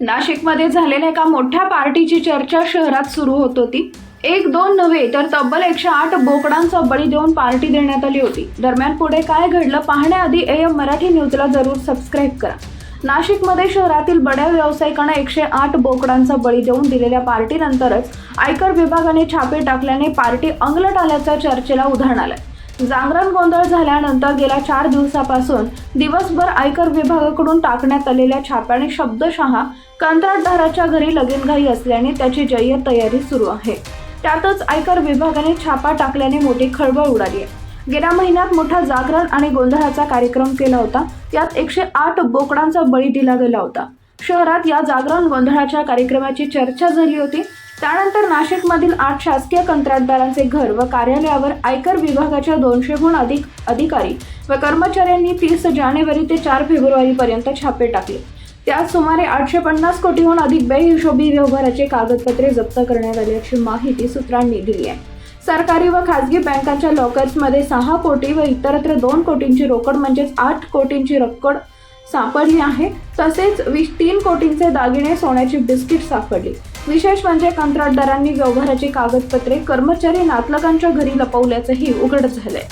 नाशिकमध्ये झालेल्या एका मोठ्या पार्टीची चर्चा शहरात सुरू होत होती. एक दोन नव्हे तर तब्बल एकशे आठ बोकडांचा बळी देऊन पार्टी देण्यात आली होती. दरम्यान पुढे काय घडलं पाहण्याआधी ए एम मराठी न्यूजला जरूर सबस्क्राईब करा. नाशिकमध्ये शहरातील बड्या व्यावसायिकांना एकशे आठ बोकडांचा बळी देऊन दिलेल्या पार्टीनंतरच आयकर विभागाने छापे टाकल्याने पार्टी अंगलट आल्याचा चर्चेला उधाण आलं जागरण गोंधळ झाल्यानंतर गेल्या चार दिवसापासून दिवसभर आयकर विभागाकडून टाकण्यात आलेल्या छाप्याने शब्दशः कंत्राटदाराच्या घरी लगीनघाई असल्याने त्याची जय्यत तयारी सुरू आहे. त्यातच आयकर विभागाने छापा टाकल्याने मोठी खळबळ उडाली आहे. गेल्या महिन्यात मोठा जागरण आणि गोंधळाचा कार्यक्रम केला होता. यात एकशे आठ बोकडांचा बळी दिला गेला होता. शहरात या जागरण गोंधळाच्या कार्यक्रमाची चर्चा झाली होती. त्यानंतर नाशिकमधील आठ शासकीय कंत्राटदारांचे घर व कार्यालयावर आयकर विभागाच्या दोनशेहून अधिक अधिकारी व कर्मचाऱ्यांनी तीस जानेवारी ते चार फेब्रुवारीपर्यंत छापे टाकले. त्यात सुमारे आठशे पन्नास कोटीहून अधिक बेहिशोबी व्यवहाराचे कागदपत्रे जप्त करण्यात आल्याची माहिती सूत्रांनी दिली आहे. सरकारी व खासगी बँकांच्या लॉकर्समध्ये सहा कोटी व इतरत्र दोन कोटींची रोकड म्हणजेच आठ कोटींची रोकड सापडली आहे. तसेच वीस तीन कोटींचे दागिने सोन्याची बिस्किट सापडली. विशेष म्हणजे कंत्राटदारांनी व्यवहाराची कागदपत्रे कर्मचारी नातलगांच्या घरी लपवल्याचंही उघड झालंय.